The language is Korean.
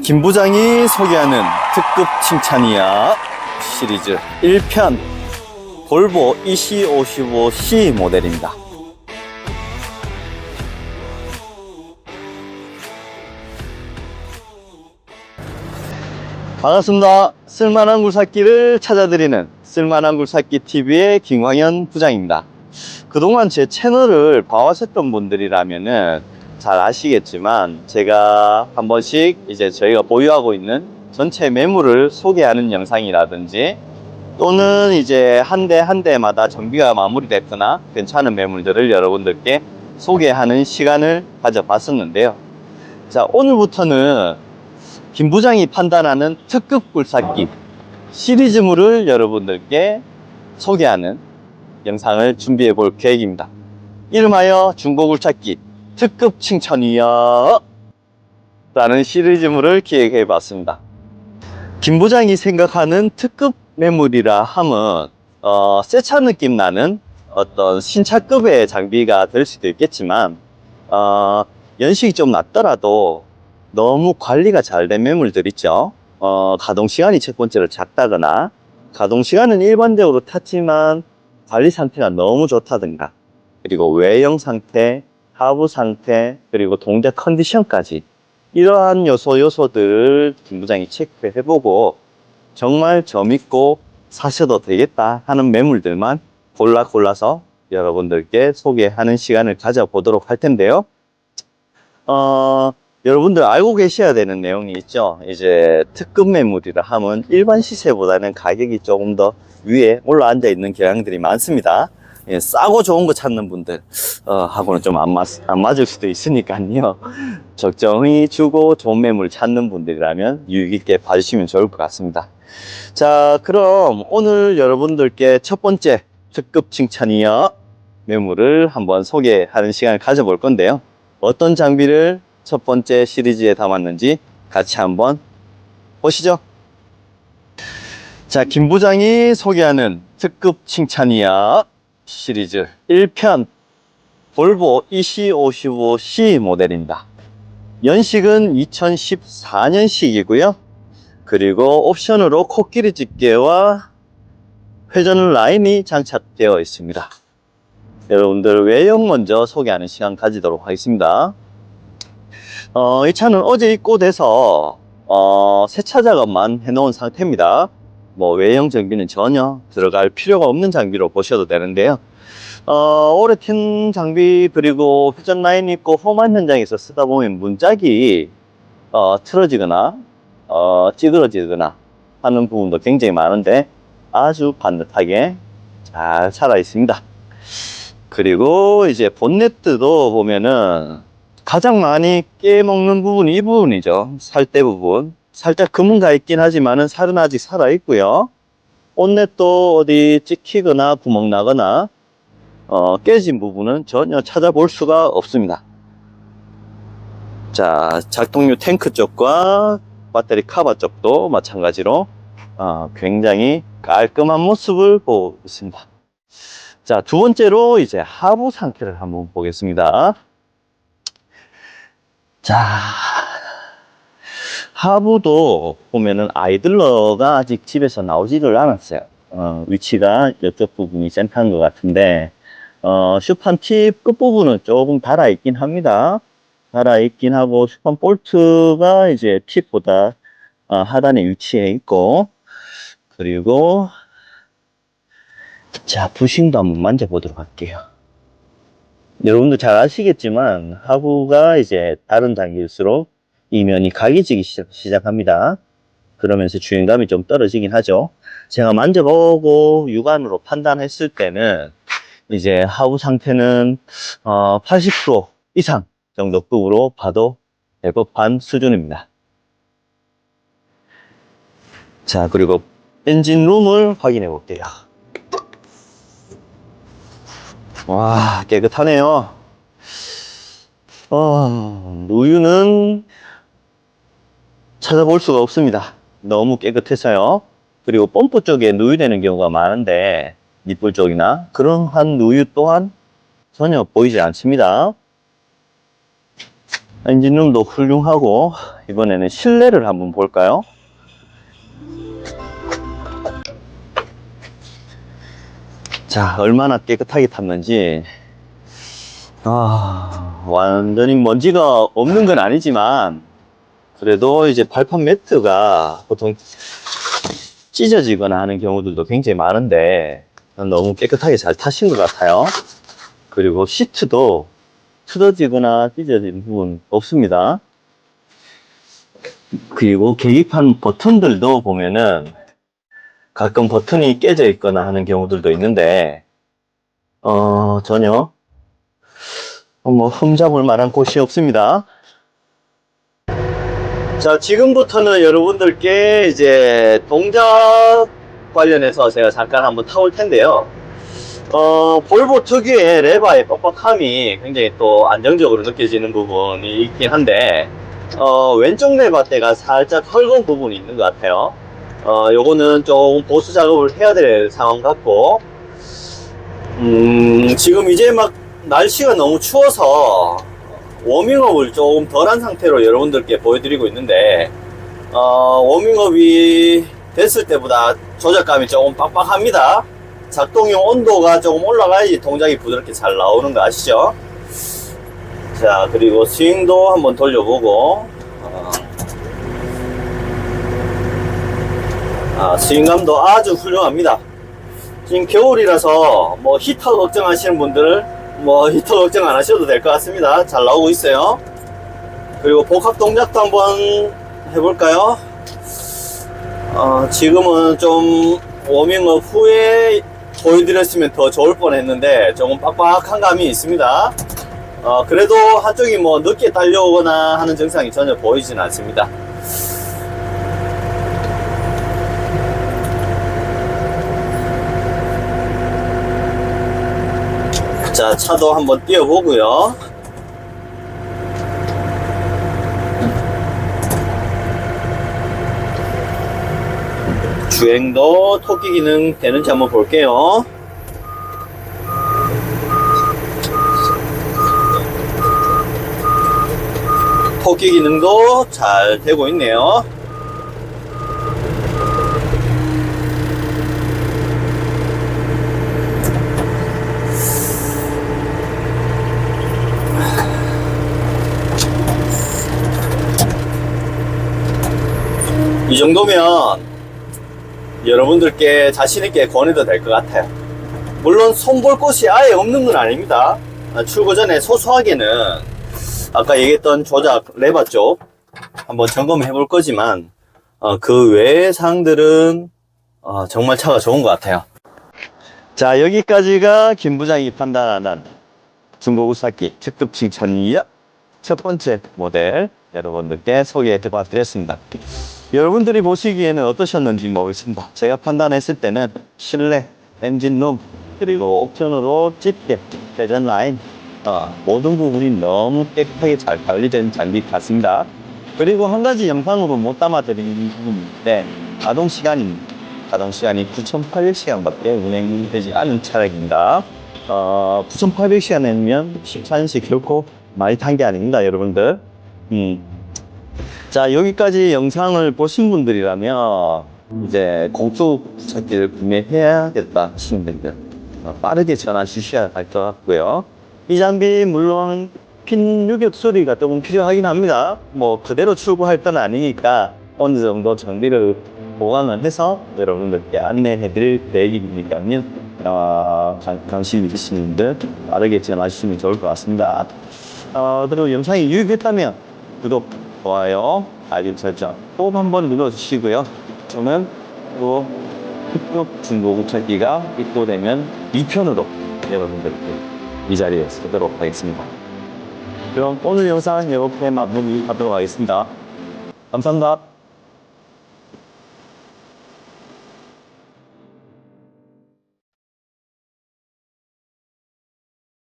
김 부장이 소개하는 특급 칭찬이야 시리즈 1편 볼보 E EC55C 모델입니다. 반갑습니다. 쓸만한 굴삭기를 찾아드리는 쓸만한 굴삭기 TV의 김광현 부장입니다. 그동안 제 채널을 봐오셨던 분들이라면은 잘 아시겠지만 제가 한 번씩 이제 저희가 보유하고 있는 전체 매물을 소개하는 영상이라든지 또는 이제 한 대 한 대마다 정비가 마무리됐거나 괜찮은 매물들을 여러분들께 소개하는 시간을 가져봤었는데요. 자, 오늘부터는 김 부장이 판단하는 특급 굴삭기 시리즈물을 여러분들께 소개하는 영상을 준비해 볼 계획입니다. 이름하여 중고굴착기 특급 칭찬이야 라는 시리즈물을 기획해 봤습니다. 김 부장이 생각하는 특급 매물이라 함은 어, 새차 느낌 나는 어떤 신차급의 장비가 될 수도 있겠지만 어, 연식이 좀 낮더라도 너무 관리가 잘 된 매물들 있죠. 어, 가동 시간이 첫 번째로 작다거나 가동 시간은 일반적으로 탔지만 관리 상태가 너무 좋다든가 그리고 외형 상태, 하부 상태, 그리고 동작 컨디션까지 이러한 요소 요소들을 김 부장이 체크해보고 정말 저 믿고 사셔도 되겠다 하는 매물들만 골라 골라서 여러분들께 소개하는 시간을 가져보도록 할 텐데요. 어, 여러분들 알고 계셔야 되는 내용이 있죠. 이제 특급 매물이라 하면 일반 시세보다는 가격이 조금 더 위에 올라앉아 있는 경향들이 많습니다. 예, 싸고 좋은 거 찾는 분들 어, 하고는 좀 안 맞, 안 맞을 수도 있으니까요. 적정히 주고 좋은 매물 찾는 분들이라면 유익 있게 봐주시면 좋을 것 같습니다. 자, 그럼 오늘 여러분들께 첫 번째 특급 칭찬이야 매물을 한번 소개하는 시간을 가져볼 건데요. 어떤 장비를 첫 번째 시리즈에 담았는지 같이 한번 보시죠. 자, 김 부장이 소개하는 특급 칭찬이야 시리즈 1편 볼보 E EC55C 모델입니다. 연식은 2014년식이고요. 그리고 옵션으로 코끼리 집게와 회전 라인이 장착되어 있습니다. 여러분들 외형 먼저 소개하는 시간 가지도록 하겠습니다. 어, 이 차는 어제 입고돼서 어, 세차 작업만 해놓은 상태입니다. 뭐 외형 정비는 전혀 들어갈 필요가 없는 장비로 보셔도 되는데요. 어, 오래 튄 장비 그리고 회전 라인 있고 험한 현장에서 쓰다 보면 문짝이 어, 틀어지거나 어, 찌그러지거나 하는 부분도 굉장히 많은데 아주 반듯하게 잘 살아 있습니다. 그리고 이제 본네트도 보면은 가장 많이 깨먹는 부분이 이 부분이죠. 살대 부분. 살짝 금은 가 있긴 하지만은 살은 아직 살아 있고요. 온넷도 어디 찍히거나 구멍 나거나 어, 깨진 부분은 전혀 찾아볼 수가 없습니다. 자, 작동유 탱크 쪽과 배터리 카바 쪽도 마찬가지로 어, 굉장히 깔끔한 모습을 보고 있습니다. 자, 두 번째로 이제 하부 상태를 한번 보겠습니다. 자, 하부도 보면은 아이들러가 아직 집에서 나오지를 않았어요. 어, 위치가 이쪽 부분이 센터인 것 같은데, 어, 슈판 팁 끝부분은 조금 달아있긴 합니다. 달아있긴 하고, 슈판 볼트가 이제 팁보다 어, 하단에 위치해 있고, 그리고, 자, 부싱도 한번 만져보도록 할게요. 여러분도 잘 아시겠지만, 하부가 이제 다른 단계일수록 이면이 각이지기 시작- 시작합니다. 그러면서 주행감이 좀 떨어지긴 하죠. 제가 만져보고 육안으로 판단했을 때는 이제 하부 상태는 어, 80% 이상 정도 급으로 봐도 될 법한 수준입니다. 자, 그리고 엔진룸을 확인해 볼게요. 와, 깨끗하네요. 어, 누유는 찾아볼 수가 없습니다. 너무 깨끗해서요. 그리고 펌프 쪽에 누유되는 경우가 많은데 니뿔 쪽이나 그런 한 누유 또한 전혀 보이지 않습니다. 엔진룸도 훌륭하고 이번에는 실내를 한번 볼까요? 자, 얼마나 깨끗하게 탔는지. 아, 완전히 먼지가 없는 건 아니지만, 그래도 이제 발판 매트가 보통 찢어지거나 하는 경우들도 굉장히 많은데, 너무 깨끗하게 잘 타신 것 같아요. 그리고 시트도 틀어지거나 찢어진 부분 없습니다. 그리고 계기판 버튼들도 보면은 가끔 버튼이 깨져 있거나 하는 경우들도 있는데, 어, 전혀, 뭐, 흠잡을 만한 곳이 없습니다. 자, 지금부터는 여러분들께 이제 동작 관련해서 제가 잠깐 한번 타볼 텐데요. 어, 볼보 특유의 레바의 뻑뻑함이 굉장히 또 안정적으로 느껴지는 부분이 있긴 한데, 어, 왼쪽 레바대가 살짝 헐건 부분이 있는 것 같아요. 어, 요거는 좀 보수 작업을 해야 될 상황 같고, 음, 지금 이제 막 날씨가 너무 추워서 워밍업을 조금 덜한 상태로 여러분들께 보여드리고 있는데, 어, 워밍업이 됐을 때보다 조작감이 조금 빡빡합니다. 작동용 온도가 조금 올라가야지 동작이 부드럽게 잘 나오는 거 아시죠? 자, 그리고 스윙도 한번 돌려보고, 어, 아, 스윙감도 아주 훌륭합니다. 지금 겨울이라서 뭐 히터 걱정하시는 분들 뭐 히터 걱정 안 하셔도 될 것 같습니다. 잘 나오고 있어요. 그리고 복합 동작도 한번 해볼까요? 어, 지금은 좀 워밍업 후에 보여드렸으면 더 좋을 뻔 했는데 조금 빡빡한 감이 있습니다. 어, 그래도 한쪽이 뭐 늦게 달려오거나 하는 증상이 전혀 보이진 않습니다. 자, 차도 한번 띄워보고요. 주행도 토끼 기능 되는지 한번 볼게요. 토끼 기능도 잘 되고 있네요. 정도면 여러분들께 자신있게 권해도 될 것 같아요. 물론 손볼 곳이 아예 없는 건 아닙니다. 아, 출고 전에 소소하게는 아까 얘기했던 조작 레바 쪽 한번 점검해 볼 거지만 어, 그 외의 사항들은 어, 정말 차가 좋은 것 같아요. 자 여기까지가 김 부장이 판단하는 중고구사기 특급 칭찬이야 첫 번째 모델 여러분들께 소개해 드렸습니다. 여러분들이 보시기에는 어떠셨는지 모르겠습니다. 제가 판단했을 때는 실내, 엔진룸, 그리고 옵션으로 집게, 대전 라인, 어, 모든 부분이 너무 깨끗하게 잘 관리된 장비 같습니다. 그리고 한 가지 영상으로 못 담아드리는 부분인데, 가동 시간이, 가동 시간이 9,800시간밖에 운행되지 않은 차량입니다. 어, 9,800시간이면 14년씩 결코 많이 탄 게 아닙니다, 여러분들. 음. 자, 여기까지 영상을 보신 분들이라면, 이제 공수 부착기를 구매해야겠다 하시는 분들, 어, 빠르게 전화 주셔야 할 것 같고요. 이 장비, 물론, 핀 유격 소리가 조금 필요하긴 합니다. 뭐, 그대로 출고할 건 아니니까, 어느 정도 정비를 보강을 해서 여러분들께 안내해 드릴 계획이니까요. 어, 관- 관심 있으신 분들 빠르게 전화 주시면 좋을 것 같습니다. 어, 그리고 영상이 유익했다면 구독, 좋아요, 알림 설정 꼭 한번 눌러주시고요. 저는 또 흑역 중고급 찾기가 입고되면 2편으로 여러분들께 이 자리에 서도록 하겠습니다. 그럼 오늘 영상 이렇게 마무리하도록 하겠습니다. 감사합니다.